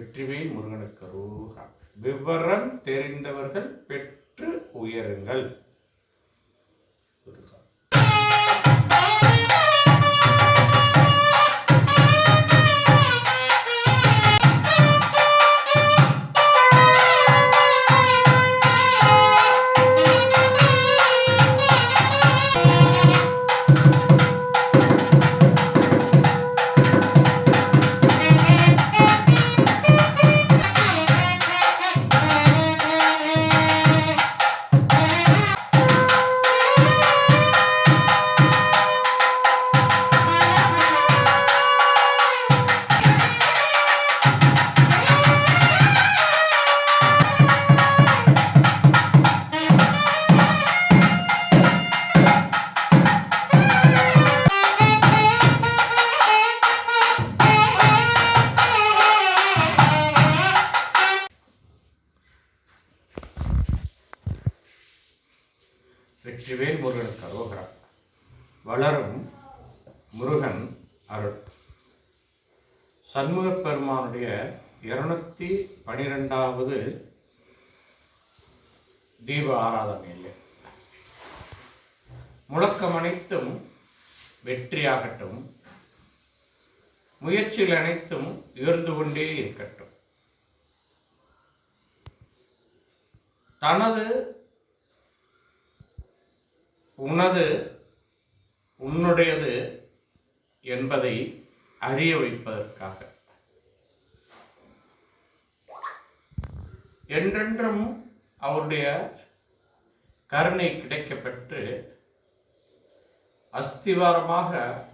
வெற்றிவேல் முருகனுக்கு ரூகா விவரம் தெரிந்தவர்கள் பெற்று உயருங்கள். முருகன் அருள். சண்முகப் பெருமானுடைய இருநூத்தி பனிரெண்டாவது தீப ஆராதனையில் முழக்கம் அனைத்தும் வெற்றியாகட்டும். முயற்சிகள் அனைத்தும் உயர்ந்து கொண்டே இருக்கட்டும். தனது உனது உன்னுடையது என்பதை அறிய வைப்பதற்காக. என்றென்றும் அவருடைய கருணை கிடைக்கப்பெற்று அஸ்திவாரமாக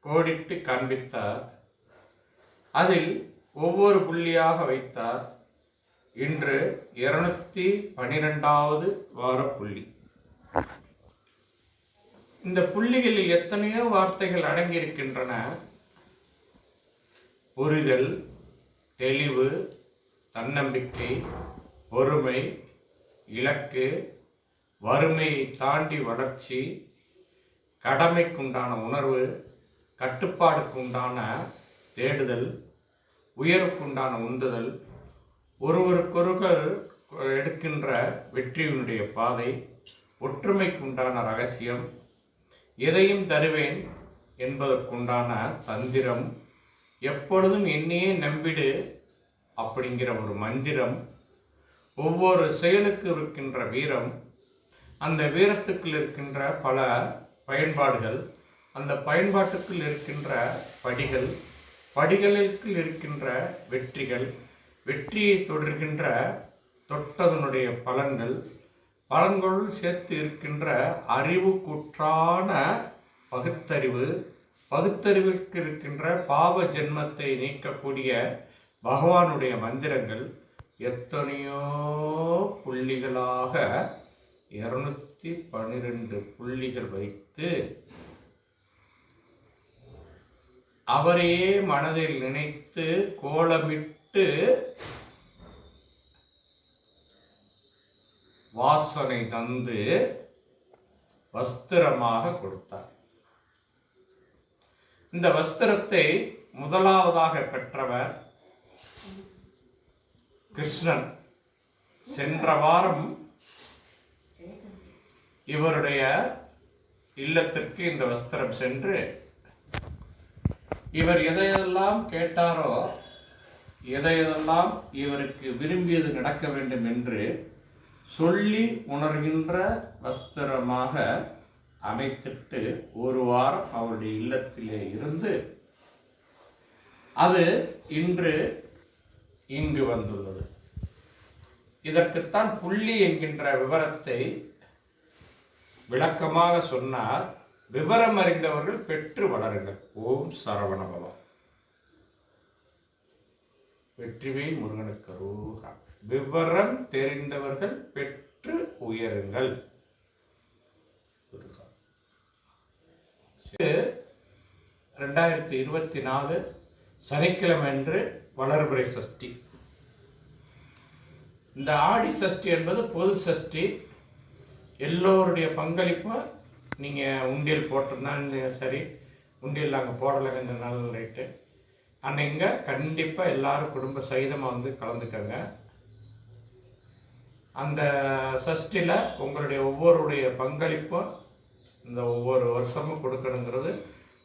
கோடிட்டு காண்பித்தார். அதில் ஒவ்வொரு புள்ளியாக வைத்தார். இன்று இருநூத்தி பனிரெண்டாவது வார புள்ளி இந்த புள்ளிகளில் எத்தனையோ வார்த்தைகள் அடங்கியிருக்கின்றன. புரிதல் தெளிவு தன்னம்பிக்கை பொறுமை இலக்கு வறுமையை தாண்டி வளர்ச்சி கடமைக்குண்டான உணர்வு கட்டுப்பாடுக்குண்டான தேடுதல் உயர்வுக்குண்டான உந்துதல் ஒருவருக்கொருவர் எடுக்கின்ற வெற்றியினுடைய பாதை ஒற்றுமைக்குண்டான ரகசியம் எதையும் தருவேன் என்பதற்குண்டான தந்திரம் எப்பொழுதும் என்னையே நம்பிடு அப்படிங்கிற ஒரு மந்திரம். ஒவ்வொரு செயலுக்கு இருக்கின்ற வீரம் அந்த வீரத்துக்குள் இருக்கின்ற பல பயன்பாடுகள் அந்த பயன்பாட்டுக்குள் இருக்கின்ற படிகள் படிகளுக்குள் இருக்கின்ற வெற்றிகள் வெற்றியை தொடர்கின்ற தொட்டதனுடைய பலன்கள் பலன்களுள் சேர்த்து இருக்கின்ற அறிவு குற்றான பகுத்தறிவு பகுத்தறிவிற்கு இருக்கின்ற பாவ ஜென்மத்தை நீக்கக்கூடிய பகவானுடைய மந்திரங்கள் எத்தனையோ புள்ளிகளாக இருநூத்தி பனிரெண்டு புள்ளிகள் வைத்து அவரையே மனதில் நினைத்து கோலமிட்டு வாசனை தந்து வஸ்திரமாக கொடுத்தார். இந்த வஸ்திரத்தை முதலாவதாக பெற்றவர் கிருஷ்ணன். சென்ற வாரம் இவருடைய இல்லத்திற்கு இந்த வஸ்திரம் சென்று இவர் எதையெல்லாம் கேட்டாரோ எதையெல்லாம் இவருக்கு விரும்பியது நடக்க வேண்டும் என்று சொல்லி உணர்கின்ற வஸ்திரமாக அமைத்திட்டு ஒரு வாரம் அவருடைய இல்லத்திலே இருந்து அது இன்று இங்கு வந்துள்ளது. இதற்குத்தான் புள்ளி என்கின்ற விவரத்தை விளக்கமாக சொன்னார். விவரம் அறிந்தவர்கள் பெற்று வளருங்கள். ஓம் சரவணபவம் வெற்றிவேல் முருகனுக்கு ரூகா விவரம் தெரிந்தவர்கள் பெற்று உயருங்கள். ரெண்டாயிரத்தி இருபத்தி நாலு சனிக்கிழமை அன்று வளர்பிறை சஷ்டி. இந்த ஆடி சஷ்டி என்பது பொது சஷ்டி. எல்லோருடைய பங்களிப்பும் நீங்கள் உண்டியல் போட்டிருந்தாலும் சரி உண்டியல் நாங்கள் போடலை இந்த நாள் ரைட்டு அன்னைங்க கண்டிப்பாக எல்லாரும் குடும்ப சகிதமாக வந்து கலந்துக்கங்க. அந்த சஷ்டியில் உங்களுடைய ஒவ்வொருடைய பங்களிப்பும் இந்த ஒவ்வொரு வருஷமும் கொடுக்கணுங்கிறது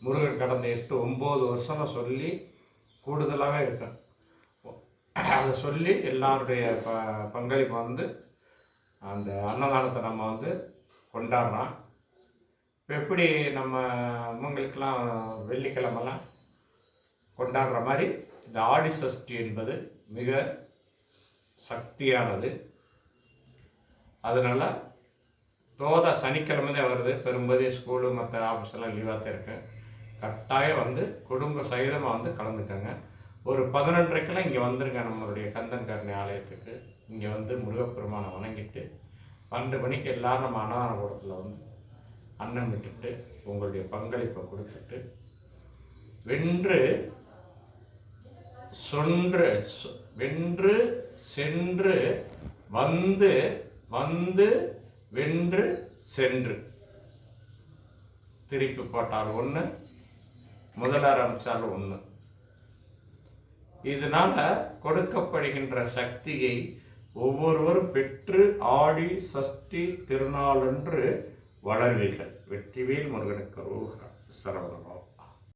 முருகன் கடந்த எட்டு ஒம்பது வருஷமாக சொல்லி கூடுதலாகவே இருக்கும் அதை சொல்லி எல்லாருடைய ப பங்களிப்பை வந்து அந்த அன்னதானத்தை நம்ம வந்து கொண்டாடுறோம். இப்போ எப்படி நம்ம அவங்களுக்கெல்லாம் வெள்ளிக்கிழமெல்லாம் கொண்டாடுற மாதிரி இந்த ஆடி சஷ்டி என்பது மிக சக்தியானது. அதனால் தோதா சனிக்கிழமை தான் வருது பெரும்பதி ஸ்கூலு மற்ற ஆஃபீஸ் எல்லாம் லீவாக தான் இருக்குது கட்டாயம் வந்து குடும்ப சகிதமாக வந்து கலந்துக்கங்க. ஒரு பதினொன்றைக்கெல்லாம் இங்கே வந்துருங்க நம்மளுடைய கந்தன் கருணை ஆலயத்துக்கு. இங்கே வந்து முருகப்பெருமானை வணங்கிட்டு பன்னெண்டு மணிக்கு எல்லாரும் நம்ம அன்னதானக்கூடத்தில் வந்து அன்னம் விட்டுட்டு உங்களுடைய பங்களிப்பை கொடுத்துட்டு வென்று சொன்று வென்று சென்று வந்து வந்து வென்று சென்று. திருப்பி போட்டால் ஒன்று முதல் ஆரம்பித்தால் ஒன்று இதனால கொடுக்கப்படுகின்ற சக்தியை ஒவ்வொருவரும் பெற்று ஆடி சஷ்டி திருநாளன்று வளர்வீர்கள். வெற்றிவேல் முருகனுக்கு ரோகா சரவணபா